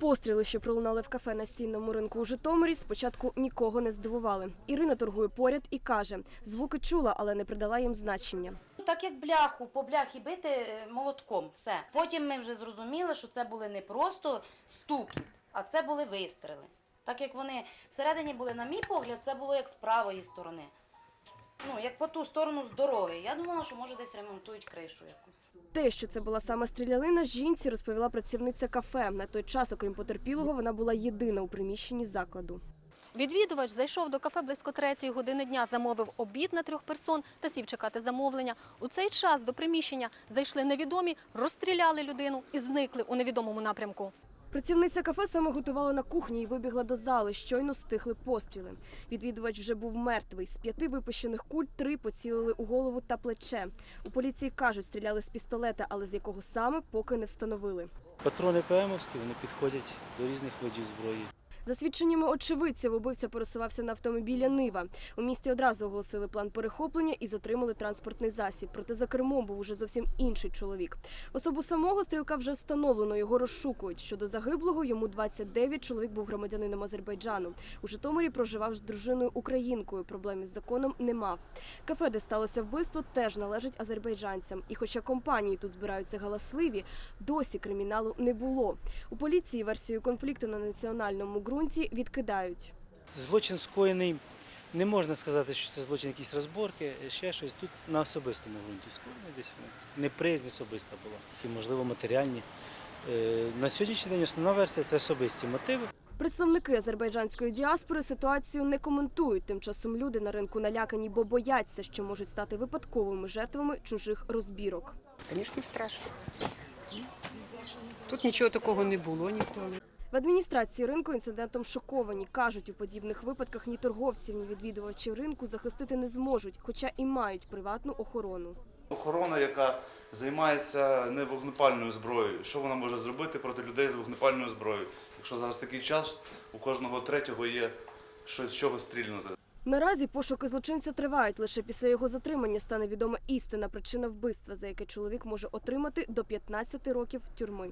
Постріли, що пролунали в кафе на сінному ринку у Житомирі, спочатку нікого не здивували. Ірина торгує поряд і каже, звуки чула, але не придала їм значення. Так як бляху, по бляхі бити е, молотком, все. Потім ми вже зрозуміли, що це були не просто стуки, а це були вистріли. Так як вони всередині були, на мій погляд, це було як з правої сторони. Ну, як по ту сторону з дороги. Я думала, що може десь ремонтують кришу якусь. Те, що це була саме стрілянина, жінці розповіла працівниця кафе. На той час, окрім потерпілого, вона була єдина у приміщенні закладу. Відвідувач зайшов до кафе близько третьої години дня, замовив обід на трьох персон та сів чекати замовлення. У цей час до приміщення зайшли невідомі, розстріляли людину і зникли у невідомому напрямку. Працівниця кафе саме готувала на кухні і вибігла до зали. Щойно стихли постріли. Відвідувач вже був мертвий. З п'яти випущених куль три поцілили у голову та плече. У поліції кажуть, стріляли з пістолета, але з якого саме поки не встановили. Патрони ПМовські, вони підходять до різних видів зброї. За свідченнями очевидців, убивця пересувався на автомобілі Нива. У місті одразу оголосили план перехоплення і затримали транспортний засіб. Проте за кермом був уже зовсім інший чоловік. Особу самого стрілка вже встановлено. Його розшукують. Щодо загиблого, йому 29, Чоловік був громадянином Азербайджану. У Житомирі проживав з дружиною українкою. Проблем із законом не мав. Кафе, де сталося вбивство, теж належить азербайджанцям. І хоча компанії тут збираються галасливі, досі криміналу не було. У поліції версію конфлікту на національному ґрунті відкидають. Злочин скоєний, не можна сказати, що це злочин якісь розборки, ще щось. Тут на особистому ґрунті скоєний десь ну, неприязнь особиста була. І, можливо, матеріальні. Е, На сьогоднішній день основна версія це особисті мотиви. Представники азербайджанської діаспори ситуацію не коментують. Тим часом люди на ринку налякані, бо бояться, що можуть стати випадковими жертвами чужих розбірок. Звісно, страшно. Тут нічого такого не було ніколи. В адміністрації ринку інцидентом шоковані. кажуть, у подібних випадках ні торговців, ні відвідувачів ринку захистити не зможуть, хоча і мають приватну охорону. Охорона, яка займається не вогнепальною зброєю. Що вона може зробити проти людей з вогнепальною зброєю? Якщо зараз такий час, у кожного третього є щось з чого стрільнути. Наразі пошуки злочинця тривають. Лише після його затримання стане відома істина причина вбивства, за яке чоловік може отримати до 15 років тюрми.